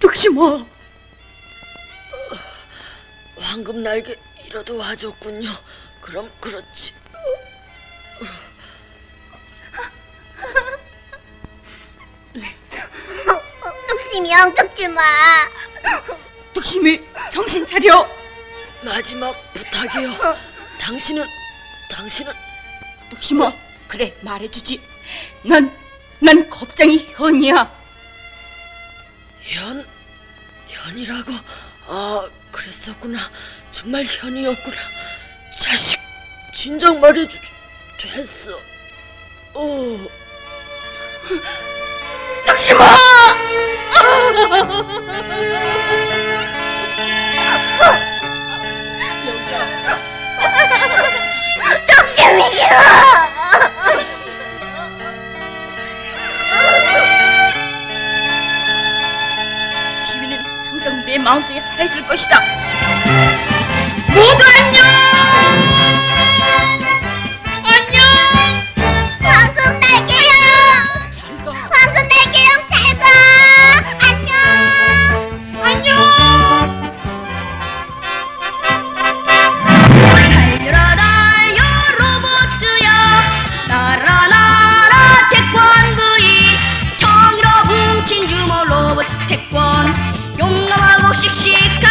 득심아, 황금 날개 이라도 와줬군요. 그럼 그렇지. 뚝심이 형 뚝지 마. 득심이 정신 차려. 마지막 부탁이요. 당신은 당신은 득심아, 그래 말해주지. 난, 난 겁장이 현이야. 현 현이라고. 아 그랬었구나. 정말 현이었구나. 자식 진작 말해주지. 됐어. 어. 득심아! 뚝심이 형. 마음속에 살아있을 것이다. 모두 안녕! 안녕! 황금 날개 형. 잘 가. 황금 날개 형잘 가. 안녕. 안녕! 달려라 달려 로봇야 날아 날 정